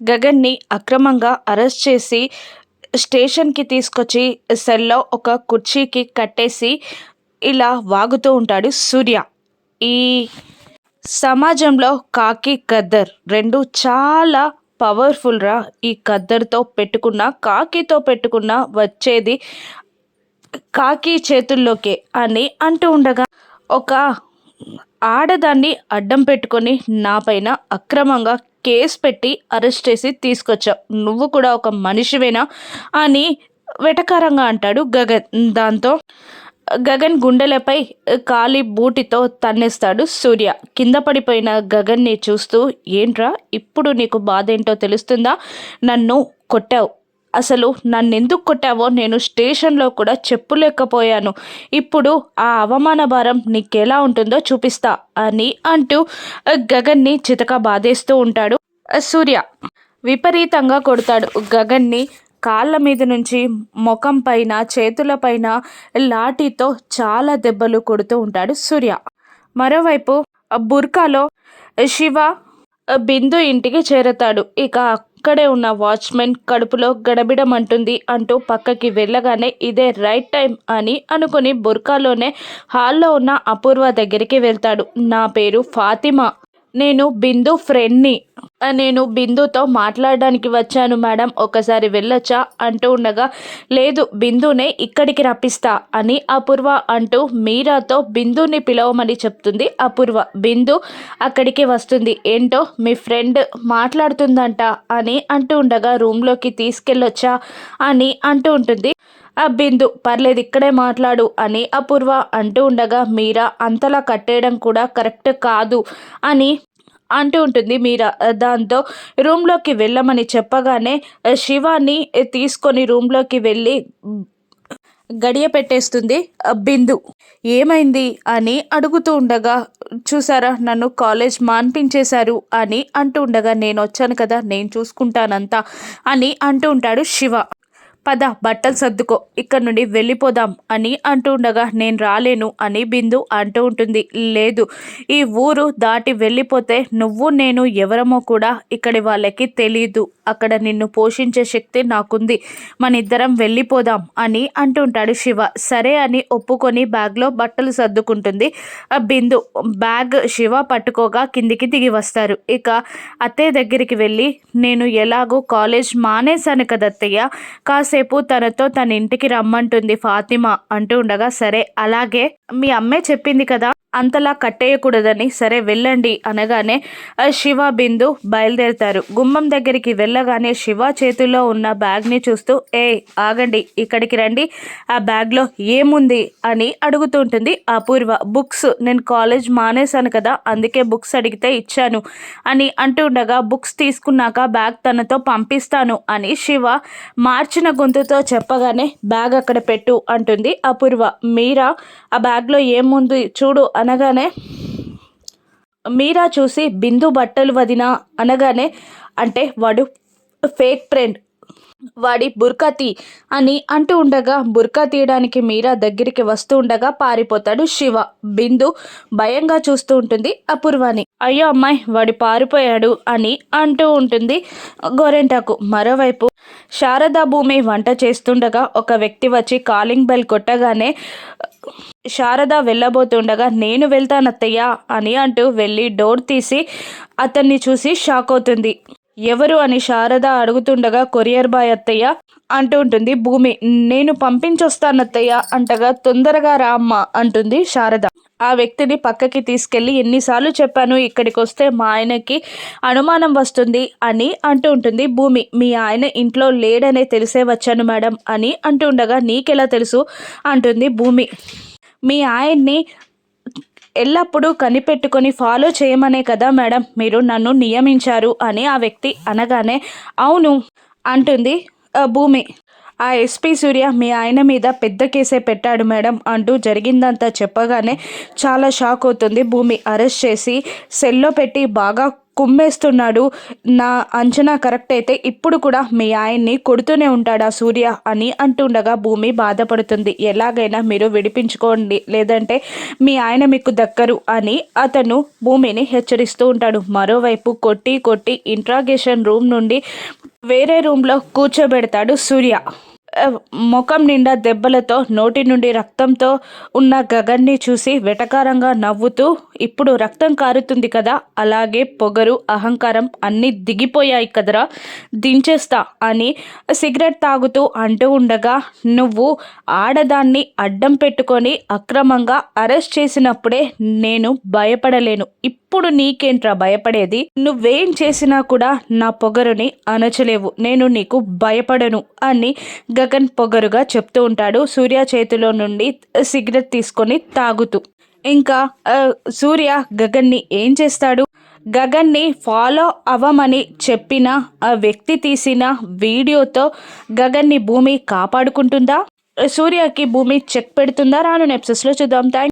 గగన్ని అక్రమంగా అరెస్ట్ చేసి స్టేషన్కి తీసుకొచ్చి సెల్లో ఒక కుర్చీకి కట్టేసి ఇలా వాగుతూ ఉంటాడు సూర్య. ఈ సమాజంలో కాకి గద్దర్ రెండు చాలా పవర్ఫుల్ రా ఈ గద్దర్తో పెట్టుకున్న కాకితో పెట్టుకున్న వచ్చేది కాకి చేతుల్లోకే అని అంటూ ఉండగా ఒక ఆడదాన్ని అడ్డం పెట్టుకొని నా పైన అక్రమంగా కేసు పెట్టి అరెస్ట్ చేసి తీసుకొచ్చావు. నువ్వు కూడా ఒక మనిషివేనా? అని వెటకారంగా అంటాడు గగన్. దాంతో గగన్ గుండెలపై కాలి బూటితో తన్నేస్తాడు సూర్య. కింద పడిపోయిన గగన్ని చూస్తూ ఏంట్రా? ఇప్పుడు నీకు బాధ ఏంటో తెలుస్తుందా? నన్ను కొట్టావు. అసలు నన్నెందుకు కొట్టావో నేను స్టేషన్లో కూడా చెప్పులేకపోయాను. ఇప్పుడు ఆ అవమాన భారం నీకెలా ఉంటుందో చూపిస్తా అని అంటూ గగన్ని చితక బాధేస్తూ ఉంటాడు సూర్య. విపరీతంగా కొడతాడు గగన్ని. కాళ్ళ మీద నుంచి ముఖం పైన చేతుల పైన లాఠీతో చాలా దెబ్బలు కొడుతూ ఉంటాడు సూర్య. మరోవైపు బుర్కాలో శివ బిందు ఇంటికి చేరతాడు. ఇక అక్కడే ఉన్న వాచ్మెన్ కడుపులో గడబిడమంటుంది అంటూ పక్కకి వెళ్ళగానే ఇదే రైట్ టైం అని అనుకుని బుర్కాలోనే హాల్లో ఉన్న అపూర్వ దగ్గరికి వెళ్తాడు. నా పేరు ఫాతిమా. నేను బిందు ఫ్రెండ్ని. నేను బిందుతో మాట్లాడడానికి వచ్చాను మేడం. ఒకసారి వెళ్ళొచ్చా? అంటూ ఉండగా లేదు బిందునే ఇక్కడికి రప్పిస్తా అని అపూర్వ అంటూ మీరాతో బిందుని పిలవమని చెప్తుంది అపూర్వ. బిందు అక్కడికి వస్తుంది. ఏంటో మీ ఫ్రెండ్ మాట్లాడుతుందంట అని అంటూ ఉండగా రూమ్లోకి తీసుకెళ్ళొచ్చా అని అంటూ ఉంటుంది. ఆ బిందు పర్లేదు ఇక్కడే మాట్లాడు అని అపూర్వ అంటూ ఉండగా మీరా అంతలా కట్టేయడం కూడా కరెక్ట్ కాదు అని అంటూ ఉంటుంది. మీరా దాంతో రూమ్లోకి వెళ్ళమని చెప్పగానే శివాని తీసుకొని రూమ్లోకి వెళ్ళి గడియ పెట్టేస్తుంది బిందు. ఏమైంది? అని అడుగుతూ ఉండగా చూసారా నన్ను కాలేజ్ మాన్పించేశారు అని అంటూ ఉండగా నేను వచ్చాను కదా నేను చూసుకుంటానంతా అని అంటూ ఉంటాడు శివ. పద బట్టలు సర్దుకో ఇక్కడ నుండి వెళ్ళిపోదాం అని అంటూ ఉండగా నేను రాలేను అని బిందు అంటూ ఉంటుంది. లేదు ఈ ఊరు దాటి వెళ్ళిపోతే నువ్వు నేను ఎవరమో కూడా ఇక్కడి వాళ్ళకి తెలియదు అక్కడ నిన్ను పోషించే శక్తి నాకుంది. మన ఇద్దరం వెళ్ళిపోదాం అని అంటుంటాడు శివ. సరే అని ఒప్పుకొని బ్యాగ్లో బట్టలు సర్దుకుంటుంది. ఆ బిందు బ్యాగ్ శివ పట్టుకోగా కిందికి దిగి వస్తారు. ఇక అత్తయ్య దగ్గరికి వెళ్ళి నేను ఎలాగో కాలేజ్ మానేశాను కదత్తయ్య. కాసేపు కాసేపు తనతో తన ఇంటికి రమ్మంటుంది ఫాతిమా అంటూ ఉండగా సరే అలాగే మీ అమ్మే చెప్పింది కదా. అంతలా కట్టేయకూడదని సరే వెళ్ళండి అనగానే శివ బిందు బయలుదేరుతారు. గుమ్మం దగ్గరికి వెళ్ళగానే శివ చేతిలో ఉన్న బ్యాగ్ని చూస్తూ ఏ ఆగండి ఇక్కడికి రండి. ఆ బ్యాగ్లో ఏముంది? అని అడుగుతుంటుంది అపూర్వ. బుక్స్ నేను కాలేజ్ మానేశాను కదా అందుకే బుక్స్ అడిగితే ఇచ్చాను అని అంటుండగా బుక్స్ తీసుకున్నాక బ్యాగ్ తనతో పంపిస్తాను అని శివ మార్చిన గొంతుతో చెప్పగానే బ్యాగ్ అక్కడ పెట్టు అంటుంది అపూర్వ. మీరా? ఆ బ్యాగ్లో ఏముంది? చూడు అనగానే మీరా చూసి బిందు బట్టలు వదినా అనగానే అంటే వాడు ఫేక్ ఫ్రెండ్ వాడి బుర్కా అని అంటూ ఉండగా బుర్కా తీయడానికి మీరా దగ్గరికి వస్తూ ఉండగా పారిపోతాడు శివ. బిందు భయంగా చూస్తూ ఉంటుంది అపూర్వాని. అయ్యో అమ్మాయి వాడు పారిపోయాడు అని అంటూ ఉంటుంది గోరెంటాకు. మరోవైపు శారదా భూమి వంట చేస్తుండగా ఒక వ్యక్తి వచ్చి కాలింగ్ బెల్ కొట్టగానే శారద వెళ్ళబోతుండగా నేను వెళ్తానత్తయ్యా అని అంటూ వెళ్ళి డోర్ తీసి అతన్ని చూసి షాక్ అవుతుంది. ఎవరు? అని శారద అడుగుతుండగా కొరియర్ బాయ్ అత్తయ్య అంటూ ఉంటుంది భూమి. నేను పంపించొస్తానత్తయ్య అంటగా తొందరగా రా అమ్మ అంటుంది శారద. ఆ వ్యక్తిని పక్కకి తీసుకెళ్ళి ఎన్నిసార్లు చెప్పాను ఇక్కడికి వస్తే మా ఆయనకి అనుమానం వస్తుంది అని అంటూ ఉంటుంది. భూమి మీ ఆయన ఇంట్లో లేడనే తెలిసే వచ్చాను మేడం అని అంటూ ఉండగా నీకెలా తెలుసు? అంటుంది భూమి. మీ ఆయన్ని ఎల్లప్పుడూ కనిపెట్టుకొని ఫాలో చేయమనే కదా మేడం మీరు నన్ను నియమించారు అని ఆ వ్యక్తి అనగానే అవును అంటుంది భూమి. ఆ ఎస్పీ సూర్య మీ ఆయన మీద పెద్ద కేసే పెట్టాడు మేడం అంటూ జరిగిందంతా చెప్పగానే చాలా షాక్ అవుతుంది. భూమి అరెస్ట్ చేసి సెల్లో పెట్టి బాగా కుమ్మేస్తున్నాడు. నా అంచనా కరెక్ట్ అయితే ఇప్పుడు కూడా మీ ఆయన్ని కొడుతూనే ఉంటాడా సూర్య అని అంటుండగా భూమి బాధపడుతుంది. ఎలాగైనా మీరు విడిపించుకోండి. లేదంటే మీ ఆయన మీకు దక్కరు అని అతను భూమిని హెచ్చరిస్తూ ఉంటాడు. మరోవైపు కొట్టి కొట్టి ఇంట్రాగేషన్ రూమ్ నుండి వేరే రూమ్లో కూర్చోబెడతాడు సూర్య. ముఖం నిండా దెబ్బలతో నోటి నుండి రక్తంతో ఉన్న గగన్ని చూసి వెటకారంగా నవ్వుతూ ఇప్పుడు రక్తం కారుతుంది కదా అలాగే పొగరు అహంకారం అన్నీ దిగిపోయాయి కదరా. దించేస్తా అని సిగరెట్ తాగుతూ అంటూ ఉండగా నువ్వు ఆడదాన్ని అడ్డం పెట్టుకొని అక్రమంగా అరెస్ట్ చేసినప్పుడే నేను భయపడలేను. ఇప్పుడు నీకేంట్రా భయపడేది? నువ్వేం చేసినా కూడా నా పొగరుని అనచలేవు నేను నీకు భయపడను అని గగన్ పొగరుగా చెప్తూ ఉంటాడు సూర్య చేతిలో నుండి సిగరెట్ తీసుకొని తాగుతూ. ఇంకా ఆ, సూర్య గగన్ని ఏం చేస్తాడు? గగన్ని ఫాలో అవ్వమని చెప్పిన ఆ వ్యక్తి తీసిన వీడియోతో గగన్ని భూమి కాపాడుకుంటుందా? సూర్యకి భూమి చెక్ పెడుతుందా? రాను నెప్సెస్లో చూద్దాం. థ్యాంక్